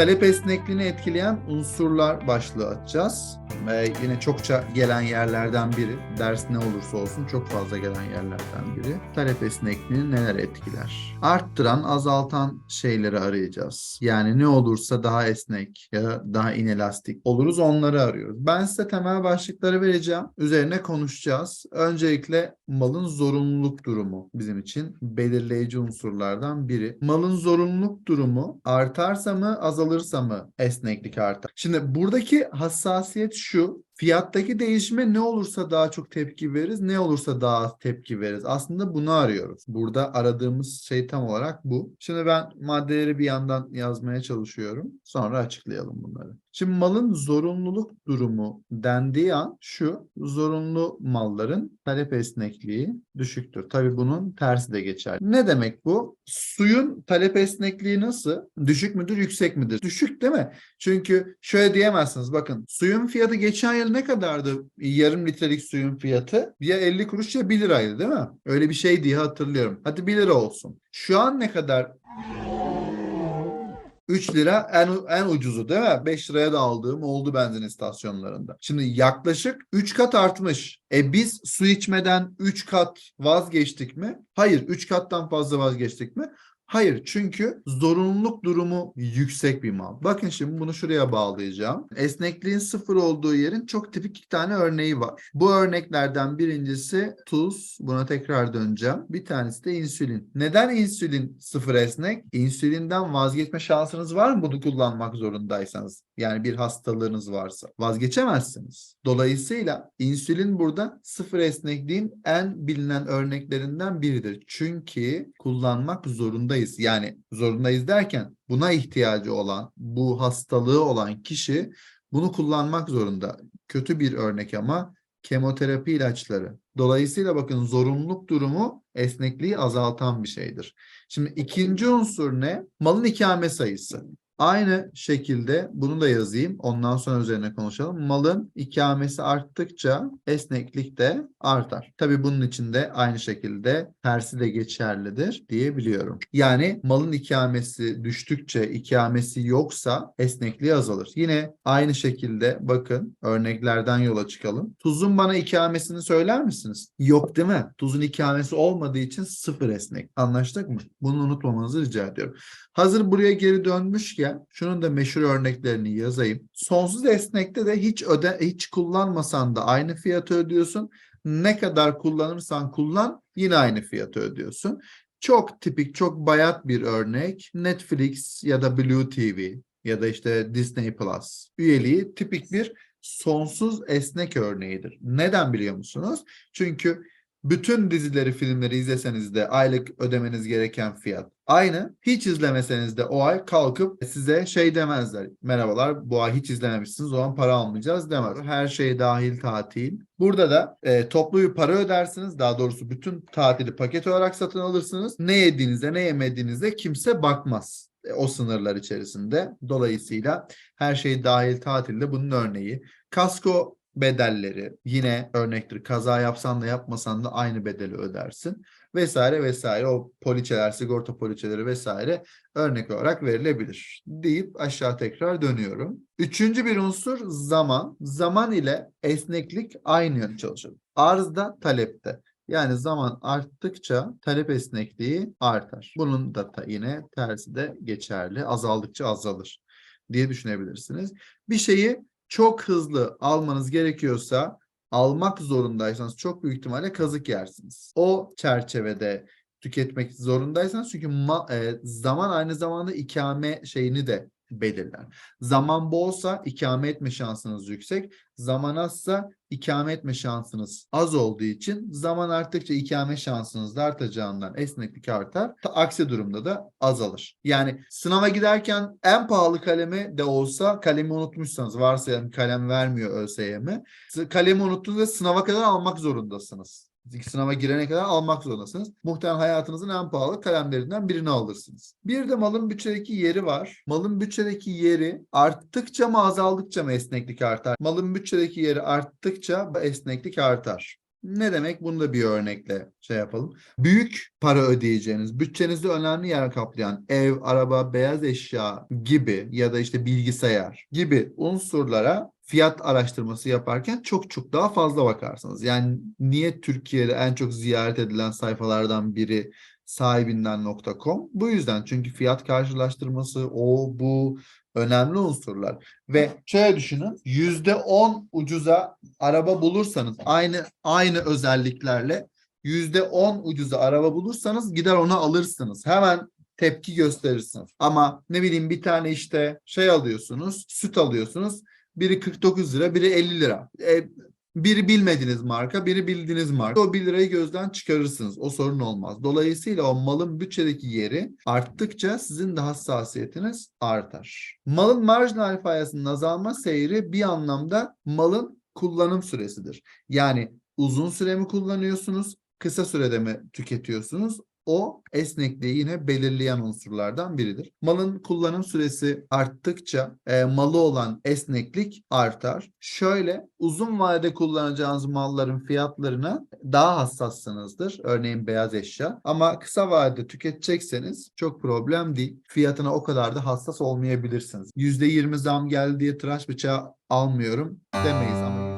talep esnekliğini etkileyen unsurlar başlığı açacağız. Ve yine çokça gelen yerlerden biri, ders ne olursa olsun çok fazla gelen yerlerden biri. Talep esnekliğini neler etkiler? Arttıran, azaltan şeyleri arayacağız. Yani ne olursa daha esnek ya da daha inelastik oluruz onları arıyoruz. Ben size temel başlıkları vereceğim. Üzerine konuşacağız. Öncelikle malın zorunluluk durumu bizim için belirleyici unsurlardan biri. Malın zorunluluk durumu artarsa mı azalırsa mı esneklik artar? Şimdi buradaki hassasiyet şu. Fiyattaki değişime ne olursa daha çok tepki veririz, ne olursa daha az tepki veririz. Aslında bunu arıyoruz. Burada aradığımız şey tam olarak bu. Şimdi ben maddeleri bir yandan yazmaya çalışıyorum. Sonra açıklayalım bunları. Şimdi malın zorunluluk durumu dendiği an şu, zorunlu malların talep esnekliği düşüktür. Tabii bunun tersi de geçer. Ne demek bu? Suyun talep esnekliği nasıl? Düşük müdür, yüksek midir? Düşük değil mi? Çünkü şöyle diyemezsiniz. Bakın suyun fiyatı geçen yıl ne kadardı? Yarım litrelik suyun fiyatı ya 50 kuruş ya 1 liraydı değil mi? Öyle bir şey diye hatırlıyorum. Hadi 1 lira olsun. Şu an ne kadar 3 lira en, en ucuzu değil mi? 5 liraya da aldığım oldu benzin istasyonlarında. Şimdi yaklaşık 3 kat artmış. E biz su içmeden 3 kat vazgeçtik mi? Hayır. 3 kattan fazla vazgeçtik mi? Hayır çünkü zorunluluk durumu yüksek bir mal. Bakın şimdi bunu şuraya bağlayacağım. Esnekliğin sıfır olduğu yerin çok tipik iki tane örneği var. Bu örneklerden birincisi tuz. Buna tekrar döneceğim. Bir tanesi de insülin. Neden insülin sıfır esnek? İnsülinden vazgeçme şansınız var mı bunu kullanmak zorundaysanız? Yani bir hastalığınız varsa. Vazgeçemezsiniz. Dolayısıyla insülin burada sıfır esnekliğin en bilinen örneklerinden biridir. Çünkü kullanmak zorundayız. Yani zorundayız derken buna ihtiyacı olan, bu hastalığı olan kişi bunu kullanmak zorunda. Kötü bir örnek ama kemoterapi ilaçları. Dolayısıyla bakın zorunluluk durumu esnekliği azaltan bir şeydir. Şimdi ikinci unsur ne? Malın ikame sayısı. Aynı şekilde bunu da yazayım. Ondan sonra üzerine konuşalım. Malın ikamesi arttıkça esneklik de artar. Tabii bunun için de aynı şekilde tersi de geçerlidir diyebiliyorum. Yani malın ikamesi düştükçe ikamesi yoksa esnekliği azalır. Yine aynı şekilde bakın örneklerden yola çıkalım. Tuzun bana ikamesini söyler misiniz? Yok değil mi? Tuzun ikamesi olmadığı için sıfır esnek. Anlaştık mı? Bunu unutmamanızı rica ediyorum. Hazır buraya geri dönmüşken şunun da meşhur örneklerini yazayım. Sonsuz esnekte de hiç öde hiç kullanmasan da aynı fiyatı ödüyorsun. Ne kadar kullanırsan kullan yine aynı fiyatı ödüyorsun. Çok tipik, çok bayat bir örnek. Netflix ya da Blue TV ya da işte Disney Plus üyeliği tipik bir sonsuz esnek örneğidir. Neden biliyor musunuz? Çünkü bütün dizileri, filmleri izleseniz de aylık ödemeniz gereken fiyat aynı. Hiç izlemeseniz de o ay kalkıp size şey demezler. Merhabalar bu ay hiç izlememişsiniz o zaman para almayacağız demez. Her şey dahil tatil. Burada da e, toplu bir para ödersiniz. Daha doğrusu bütün tatili paket olarak satın alırsınız. Ne yediğinize ne yemediğinize kimse bakmaz e, o sınırlar içerisinde. Dolayısıyla her şey dahil tatilde bunun örneği. Kasko bedelleri yine örnektir. Kaza yapsan da yapmasan da aynı bedeli ödersin vesaire vesaire o poliçeler, sigorta poliçeleri vesaire örnek olarak verilebilir deyip aşağı tekrar dönüyorum. Üçüncü bir unsur zaman. Zaman ile esneklik aynı yönde çalışır. Arzda, talepte. Yani zaman arttıkça talep esnekliği artar. Bunun da yine tersi de geçerli. Azaldıkça azalır diye düşünebilirsiniz. Bir şeyi çok hızlı almanız gerekiyorsa almak zorundaysanız çok büyük ihtimalle kazık yersiniz. O çerçevede tüketmek zorundaysanız çünkü ma- e, zaman aynı zamanda ikame şeyini de belirler. Zaman bolsa ikame etme şansınız yüksek. Zaman azsa ikame etme şansınız az olduğu için zaman arttıkça ikame şansınız da artacağından esneklik artar. Ta- Aksi durumda da azalır. Yani sınava giderken en pahalı kalemi de olsa kalemi unutmuşsanız varsayalım kalem vermiyor ÖSYM. Kalemi unuttunuz ve sınava kadar almak zorundasınız. Sınava girene kadar almak zorundasınız. Muhtemelen hayatınızın en pahalı kalemlerinden birini alırsınız. Bir de malın bütçedeki yeri var. Malın bütçedeki yeri arttıkça mı azaldıkça mı esneklik artar? Malın bütçedeki yeri arttıkça esneklik artar. Ne demek? Bunu da bir örnekle şey yapalım. Büyük para ödeyeceğiniz, bütçenizde önemli yer kaplayan ev, araba, beyaz eşya gibi ya da işte bilgisayar gibi unsurlara fiyat araştırması yaparken çok çok daha fazla bakarsınız. Yani niye Türkiye'de en çok ziyaret edilen sayfalardan biri sahibinden.com? Bu yüzden çünkü fiyat karşılaştırması o bu önemli unsurlar. Ve şöyle düşünün %10 ucuza araba bulursanız aynı aynı özelliklerle %10 ucuza araba bulursanız gider onu alırsınız. Hemen tepki gösterirsiniz. Ama ne bileyim bir tane işte şey alıyorsunuz, süt alıyorsunuz. Biri 49 lira, biri 50 lira. E, biri bilmediğiniz marka, biri bildiğiniz marka. O 1 lirayı gözden çıkarırsınız. O sorun olmaz. Dolayısıyla o malın bütçedeki yeri arttıkça sizin de hassasiyetiniz artar. Malın marjinal fayasının azalma seyri bir anlamda malın kullanım süresidir. Yani uzun süre mi kullanıyorsunuz, kısa sürede mi tüketiyorsunuz? O esnekliği yine belirleyen unsurlardan biridir. Malın kullanım süresi arttıkça e, malı olan esneklik artar. Şöyle uzun vadede kullanacağınız malların fiyatlarına daha hassassınızdır. Örneğin beyaz eşya. Ama kısa vadede tüketecekseniz çok problem değil. Fiyatına o kadar da hassas olmayabilirsiniz. %20 zam geldi diye tıraş bıçağı almıyorum demeyiz ama